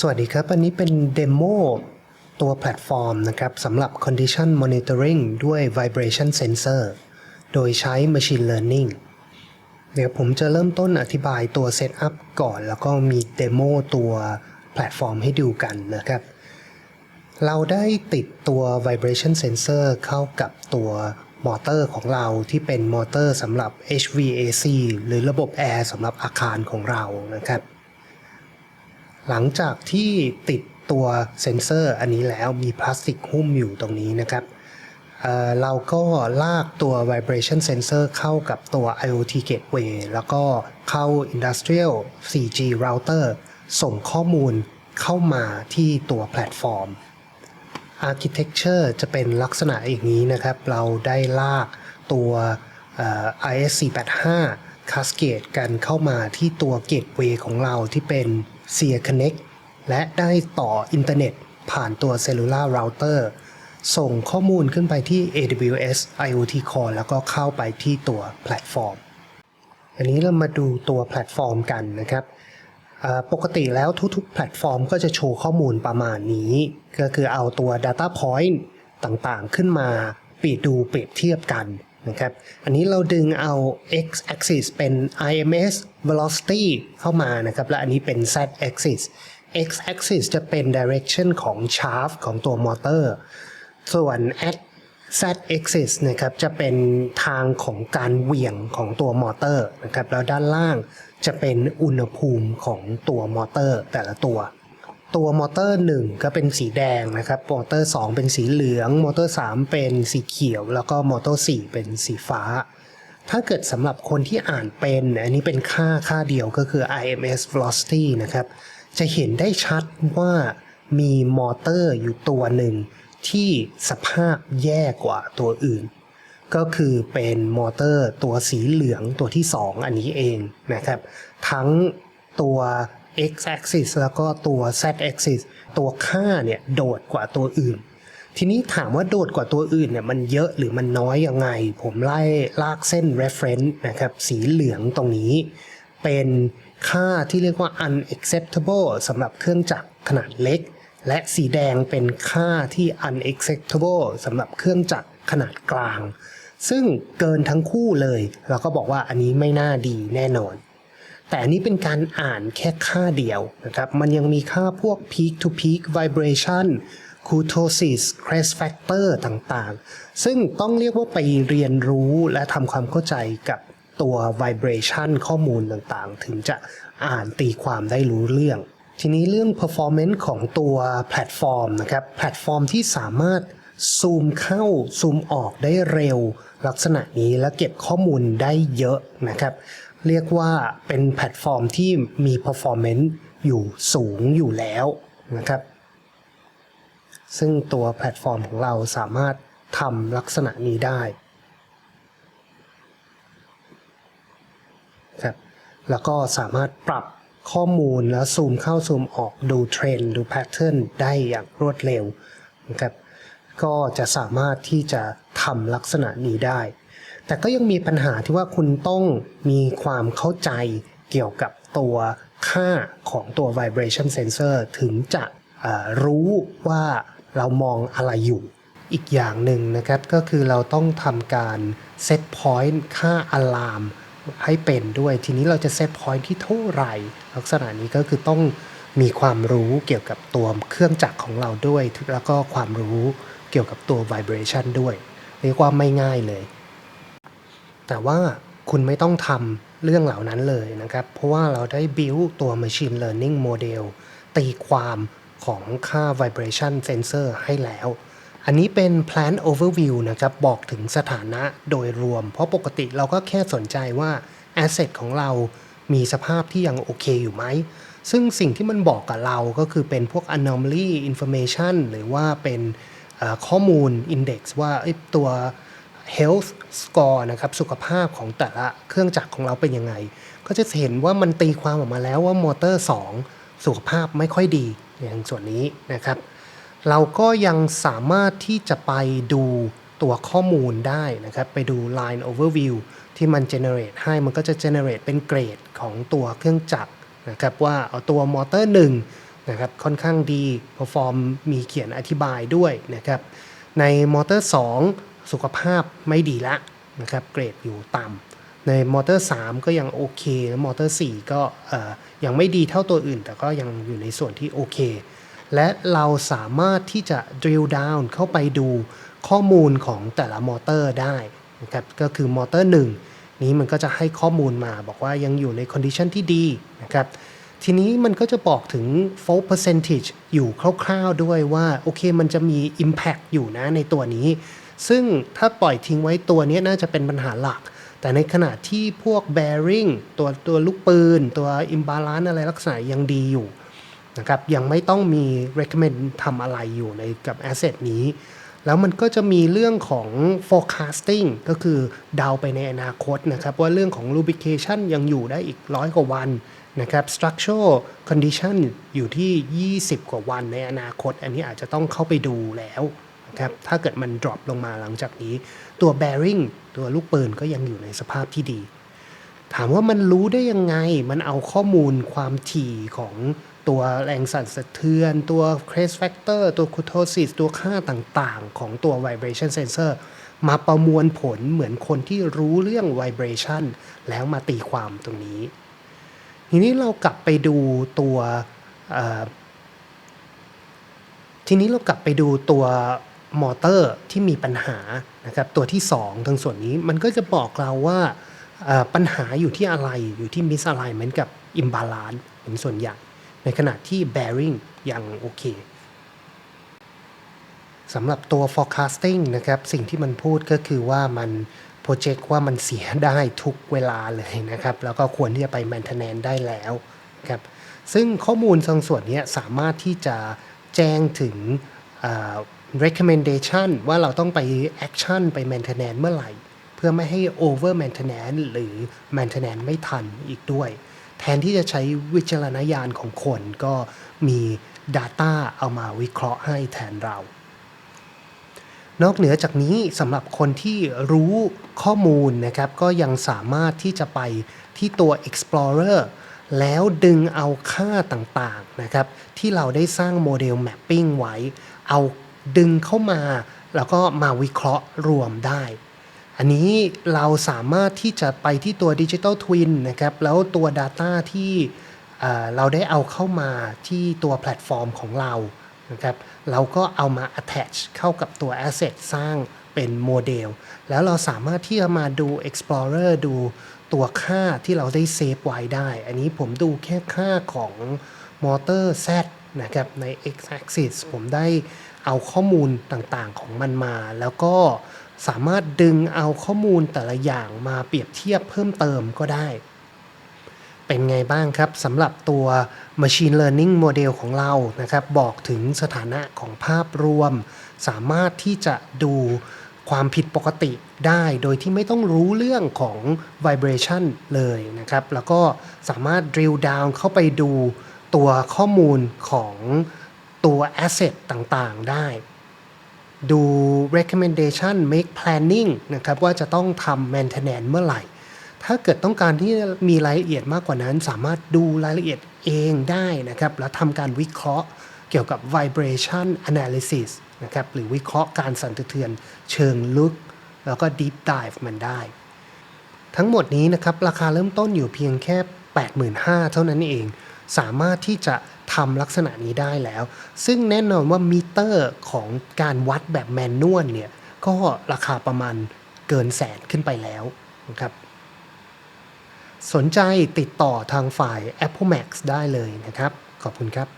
สวัสดีครับ อันนี้เป็นเดโมตัวแพลตฟอร์มนะครับสำหรับ Condition Monitoring ด้วย Vibration Sensor โดยใช้ Machine Learning เดี๋ยวผมจะเริ่มต้นอธิบายตัว Setup ก่อน แล้วก็มีเดโมตัวแพลตฟอร์มให้ดูกันนะครับ เราได้ติดตัว vibration sensor เข้ากับตัวมอเตอร์ของเราที่เป็นมอเตอร์สำหรับ HVAC หรือระบบแอร์สำหรับอาคารของเรานะครับ หลังจากที่ติดตัวเซ็นเซอร์อันนี้แล้วมีพลาสติกหุ้มอยู่ตรงนี้นะครับเเราก็ลากตัว vibration sensor เข้ากับตัว IoT gateway แล้วก็เข้า industrial 4G router ส่งข้อมูลเข้ามาที่ตัวแพลตฟอร์ม Architecture จะเป็นลักษณะอย่างนี้นะครับ เราได้ลากตัวเอ่อ ISC85 Cascade กันเข้ามาที่ตัว Gateway ของเราที่เป็น Sia Connect และได้ต่ออินเทอร์เน็ตผ่านตัว Cellular Router ส่งข้อมูลขึ้นไปที่ AWS IoT Core แล้วก็เข้าไปที่ตัวแพลตฟอร์ม อันนี้เรามาดูตัวแพลตฟอร์มกันนะครับ ปกติแล้วทุกๆ แพลตฟอร์มก็จะโชว์ข้อมูลประมาณนี้ ก็คือเอาตัว Data Point ต่างๆ ขึ้นมาปีดดูเปรียบเทียบกัน นะครับ อันนี้เราดึงเอา x axis เป็น IMS velocity เข้ามานะครับ และอันนี้เป็น z axis x axis จะเป็น direction ของ shaft ของตัวมอเตอร์ ส่วน at z axis นะครับจะเป็นทางของการเหวี่ยงของตัวมอเตอร์นะครับ แล้วด้านล่างจะเป็นอุณหภูมิของตัวมอเตอร์แต่ละตัว ตัวมอเตอร์ 1 ก็เป็นสีแดงนะครับ มอเตอร์ 2 เป็นสีเหลือง มอเตอร์ 3 เป็นสีเขียว แล้วก็มอเตอร์ 4 เป็นสีฟ้า ถ้าเกิดสำหรับคนที่อ่านเป็น อันนี้เป็นค่าค่าเดียวก็คือ IMS velocity นะครับ จะเห็นได้ชัดว่ามีมอเตอร์อยู่ตัวหนึ่งที่สภาพแย่กว่าตัวอื่น ก็คือเป็นมอเตอร์ตัวสีเหลืองตัวที่ 2 อันนี้เองนะครับ ทั้งตัว x axis แล้วก็ตัว z axis ตัวค่าเนี่ยโดดกว่าตัวอื่น ทีนี้ถามว่าโดดกว่าตัวอื่นเนี่ยมันเยอะหรือมันน้อยยังไง ผมไล่ลากเส้น reference นะครับสีเหลืองตรงนี้ เป็นค่าที่เรียกว่า unacceptable สำหรับเครื่องจักรขนาดเล็ก และสีแดงเป็นค่าที่ unacceptable สำหรับเครื่องจักรขนาดกลาง ซึ่งเกินทั้งคู่เลย เราก็บอกว่าอันนี้ไม่น่าดีแน่นอน แต่นนี้เป็นการอ่านแค่ค่าเดียวนะครับมันยังมีค่าพวก peak to peak vibration kurtosis crest factor ต่างๆ ซึ่งต้องเรียกว่าไปเรียนรู้และทำความเข้าใจกับตัว vibration ข้อมูลต่างๆ ถึงจะอ่านตีความได้รู้เรื่อง ทีนี้เรื่อง performance ของตัวแพลตฟอร์มนะครับ แพลตฟอร์มที่สามารถซูมเข้าซูมออกได้เร็ว ลักษณะนี้และเก็บข้อมูลได้เยอะนะครับ เรียกว่าเป็นแพลตฟอร์มที่มี performance อยู่สูงอยู่แล้วนะครับ ซึ่งตัวแพลตฟอร์มของเราสามารถทำลักษณะนี้ได้ครับแล้วก็สามารถปรับข้อมูลแล้วซูมเข้าซูมออกดูเทรนด์ดูแพทเทิร์นได้อย่างรวดเร็วนะครับก็จะสามารถที่จะทำลักษณะนี้ได้ แต่ก็ยังมีปัญหาที่ว่าคุณต้องมีความเข้าใจเกี่ยวกับตัวค่าของตัว vibration sensor ถึงจะรู้ว่าเรามองอะไรอยู่อีกอย่างหนึ่งนะครับ ก็คือเราต้องทำการ set point ค่า alarm ให้เป็นด้วย ทีนี้เราจะ set point ที่เท่าไหร่ ลักษณะนี้ก็คือต้องมีความรู้เกี่ยวกับตัวเครื่องจักรของเราด้วย แล้วก็ความรู้เกี่ยวกับตัว vibration ด้วยเรียกว่าไม่ง่ายเลย แต่ว่าคุณไม่ต้องทำเรื่องเหล่านั้นเลยนะครับ เพราะว่าเราได้ build ตัว machine learning model ตีความของค่า vibration sensor ให้แล้ว อันนี้เป็น plan overview นะครับ บอกถึงสถานะโดยรวม เพราะปกติเราก็แค่สนใจว่า asset ของเรามีสภาพที่ยังโอเคอยู่ไหม ซึ่งสิ่งที่มันบอกกับเราก็คือเป็นพวก anomaly information หรือว่าเป็นข้อมูล index ว่าตัว health score นะครับสุขภาพของแต่ละเครื่องจักรของเราเป็นยังไง ก็จะเห็นว่ามันตีความออกมาแล้วว่ามอเตอร์ 2 สุขภาพไม่ค่อยดีอย่างส่วนนี้นะครับ เราก็ยังสามารถที่จะไปดูตัวข้อมูลได้นะครับ ไปดู line overview ที่มัน generate ให้มันก็จะ generate เป็นเกรดของตัวเครื่องจักรนะครับว่าเอาตัวมอเตอร์1นะครับค่อนข้างดี perform มีเขียนอธิบายด้วยนะครับในมอเตอร์ 2 สุขภาพไม่ดีละนะครับเกรดอยู่ต่ำในมอเตอร์ 3 ก็ยังโอเคแล้วมอเตอร์ 4 ก็ยังไม่ดีเท่าตัวอื่น แต่ก็ยังอยู่ในส่วนที่โอเค และเราสามารถที่จะ drill down เข้าไปดูข้อมูลของแต่ละมอเตอร์ได้นะครับก็คือมอเตอร์ 1 นี้มันก็จะให้ข้อมูลมาบอกว่ายังอยู่ใน condition ที่ดีนะครับทีนี้มันก็จะบอกถึง fault percentage อยู่คร่าวๆด้วยว่า โอเคมันจะมี impact อยู่นะในตัวนี้ ซึ่งถ้าปล่อยทิ้งไว้ตัวนี้น่าจะเป็นปัญหาหลัก แต่ในขณะที่พวก bearing ตัวตัวลูกปืน ตัว imbalance อะไรลักษณะยังดีอยู่นะครับยังไม่ต้องมี recommend ทำอะไรอยู่ในกับ asset นี้ แล้วมันก็จะมีเรื่องของ forecasting ก็คือเดาไปในอนาคตนะครับ ว่าเรื่องของ lubrication ยังอยู่ได้อีกร้อยกว่าวันนะครับ structural condition อยู่ที่ 20 กว่าวันในอนาคต อันนี้อาจจะต้องเข้าไปดูแล้ว ครับถ้าเกิดมัน drop ลงมาหลังจากนี้ ตัว bearing ตัวลูกปืนก็ยังอยู่ในสภาพที่ดี ถามว่ามันรู้ได้ยังไง มันเอาข้อมูลความถี่ของตัวแรงสั่นสะเทือน ตัว crest factor ตัว kurtosis ตัวค่าต่างๆ ของตัว vibration sensor มาประมวลผลเหมือนคนที่รู้เรื่อง vibration แล้วมาตีความตรงนี้ ทีนี้เรากลับไปดูตัวทีนี้เรากลับไปดูตัว มอเตอร์ที่มีปัญหานะครับตัวที่ 2 ทางส่วนนี้มันก็จะบอกเราว่าปัญหาอยู่ที่อะไรอยู่ที่ misalignment กับ imbalance เป็นส่วนใหญ่ในขณะที่ bearing ยังโอเคสำหรับตัว forecasting นะครับ สิ่งที่มันพูดก็คือว่ามัน project ว่ามันเสียได้ทุกเวลาเลยนะครับ แล้วก็ควรที่จะไป maintenance ได้แล้วครับซึ่งข้อมูลทางส่วนนี้สามารถที่จะแจ้งถึง recommendation ว่าเราต้องไป action ไป maintenance เมื่อไหร่ เพื่อไม่ให้ over maintenance หรือ maintenance ไม่ทันอีกด้วย แทนที่จะใช้วิจารณญาณของคนก็มี Data เอามาวิเคราะห์ให้แทนเรา นอกเหนือจากนี้สำหรับคนที่รู้ข้อมูลนะครับ ก็ยังสามารถที่จะไปที่ตัว Explorer แล้วดึงเอาค่าต่างๆนะครับ ที่เราได้สร้างโมเดล Mapping ไว้ เอา ดึงเข้ามา แล้วก็มาวิเคราะห์รวมได้ อันนี้เราสามารถที่จะไปที่ตัว Digital Twin นะครับแล้วตัว Data ที่เเราได้เอาเข้ามาที่ตัวแพลตฟอร์มของเรานะครับเราก็เอามา attach เข้ากับตัว asset สร้างเป็นโมเดล แล้วเราสามารถที่จะมาดู Explorer ดูตัวค่าที่เราได้เซฟไว้ได้ อันนี้ผมดูแค่ค่าของมอเตอร์ Z นะครับใน x axis ผมได้ เอาข้อมูลต่างๆของมันมา แล้วก็สามารถดึงเอาข้อมูลแต่ละอย่างมาเปรียบเทียบเพิ่มเติมก็ได้ เป็นไงบ้างครับสำหรับตัว Machine Learning Model ของเรานะครับ บอกถึงสถานะของภาพรวม สามารถที่จะดูความผิดปกติได้โดยที่ไม่ต้องรู้เรื่องของ vibration เลยนะครับ แล้วก็สามารถ drill down เข้าไปดูตัวข้อมูลของ ตัว asset ต่างๆ ได้ ดู recommendation make planning นะครับว่าจะต้องทำ maintenance เมื่อไหร่ ถ้าเกิดต้องการที่จะมีรายละเอียดมากกว่านั้น สามารถดูรายละเอียดเองได้นะครับ แล้วทำการวิเคราะห์เกี่ยวกับ vibration analysis นะครับหรือวิเคราะห์การสั่นสะเทือนเชิงลึก แล้วก็ deep dive มันได้ ทั้งหมดนี้นะครับ ราคาเริ่มต้นอยู่เพียงแค่ 85,000 เท่านั้นเอง สามารถที่จะ ทำลักษณะนี้ได้แล้ว ซึ่งแน่นอนว่ามิเตอร์ของการวัดแบบแมนนวลเนี่ย ก็ราคาประมาณเกินแสนขึ้นไปแล้วนะครับ สนใจติดต่อทางฝ่าย Apple Max ได้เลยนะครับ ขอบคุณครับ